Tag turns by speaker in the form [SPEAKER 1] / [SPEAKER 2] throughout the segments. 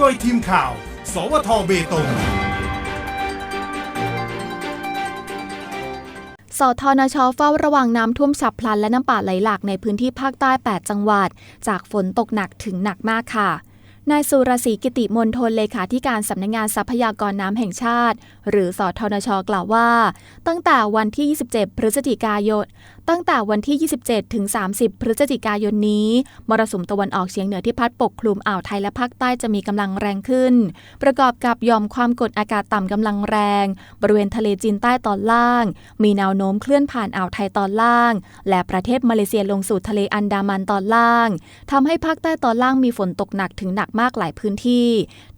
[SPEAKER 1] โดยทีมข่าว สวทเบตง
[SPEAKER 2] สทนชเฝ้าระวังน้ำท่วมฉับพลันและน้ำป่าไหลหลากในพื้นที่ภาคใต้ 8 จังหวัด จากฝนตกหนักถึงหนักมากค่ะ นายสุรศรีกิติมนทนเลขาธิการสำนักงงานทรัพยากรน้ำแห่งชาติ หรือสทนชกล่าวว่า ตั้งแต่วันที่ 27 พฤศจิกายน ตั้งแต่วันที่ 27 ถึง 30 พฤศจิกายนนี้ มรสุมตะวันออกเฉียงเหนือที่พัดปกคลุมอ่าวไทยและภาคใต้จะมีกำลังแรงขึ้น ประกอบกับยอมความกดอากาศต่ำกำลังแรง บริเวณทะเลจีนใต้ตอนล่าง มีแนวโน้มเคลื่อนผ่านอ่าวไทยตอนล่าง และประเทศมาเลเซียลงสู่ทะเลอันดามันตอนล่างทำให้ภาคใต้ตอนล่างมีฝนตกหนักถึงหนักมากหลายพื้นที่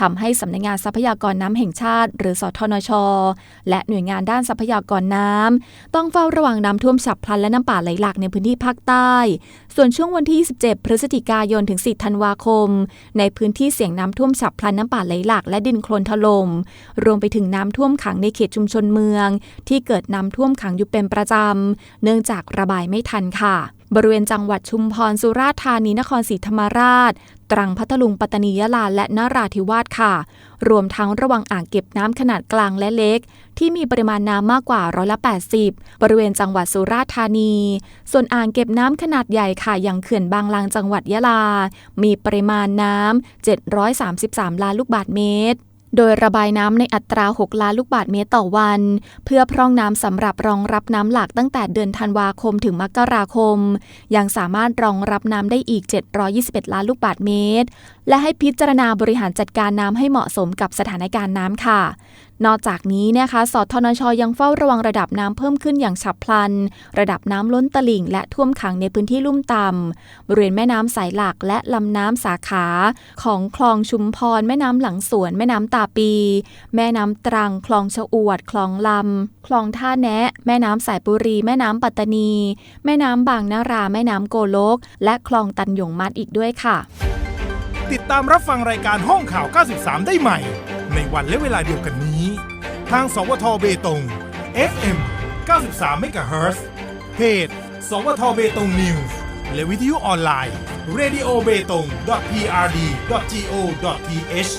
[SPEAKER 2] ทำให้สำนักงานทรัพยากรน้ำแห่งชาติ หรือสทนช และหน่วยงานด้านทรัพยากรน้ำต้องเฝ้าระวังน้ำท่วมฉับพลันและน้ำป่าไหลหลากในพื้นที่ภาคใต้ ส่วนช่วงวันที่ 27 พฤศจิกายนถึง 4 ธันวาคม ในพื้นที่เสี่ยงน้ำท่วมฉับพลันน้ำป่าไหลหลากและดินโคลนถล่มรวมไปถึงน้ำท่วมขังในเขตชุมชนเมือง ที่เกิดน้ำท่วมขังอยู่เป็นประจำเนื่องจากระบายไม่ทันค่ะ บริเวณจังหวัดชุมพรสุราษฎร์ธานีนครศรีธรรมราช ตรังพัทลุงปัตตานียะลาและนราธิวาสค่ะ รวมทั้งระวังอ่างเก็บน้ำขนาดกลางและเล็ก ที่มีปริมาณน้ำมากกว่าร้อยละ80 บริเวณจังหวัดสุราษฎร์ธานี ส่วนอ่างเก็บน้ำขนาดใหญ่ค่ะอย่างเขื่อนบางลางจังหวัดยะลา มีปริมาณน้ำ733 ล้านลูกบาศก์เมตร โดยระบายน้ำในอัตรา 6 ล้านลูกบาศก์เมตรต่อวัน เพื่อพร่องน้ำสำหรับรองรับน้ำหลากตั้งแต่เดือนธันวาคมถึงมกราคม ยังสามารถรองรับน้ำได้อีก 721 ล้านลูกบาศก์เมตร และให้พิจารณาบริหารจัดการน้ำให้เหมาะสมกับสถานการณ์น้ำค่ะ นอกจากนี้นะคะสทนชยังเฝ้าระวังระดับน้ำเพิ่มขึ้นอย่างฉับพลัน ระดับน้ำล้นตลิ่ง และท่วมขังในพื้นที่ลุ่มต่ำบริเวณแม่น้ำสายหลักและลำน้ำสาขา ของคลองชุมพร แม่น้ำหลังสวน แม่น้ำตาปี แม่น้ำตรัง คลองชะอวด คลองลำ คลองท่าแนะ แม่น้ำสายบุรี แม่น้ำปัตตานี แม่น้ำบางนารา แม่น้ำโกโลก และคลองตันหยงมัดอีกด้วยค่ะ
[SPEAKER 1] ติดตามรับฟังรายการห้องข่าว 93 ได้ใหม่ ในวันและเวลาเดียวกันนี้ ทาง สวทเบตง FM 93 MHz เพจ สวทเบตงนิวส์และวิทยุออนไลน์ radio b e t o n g prd go th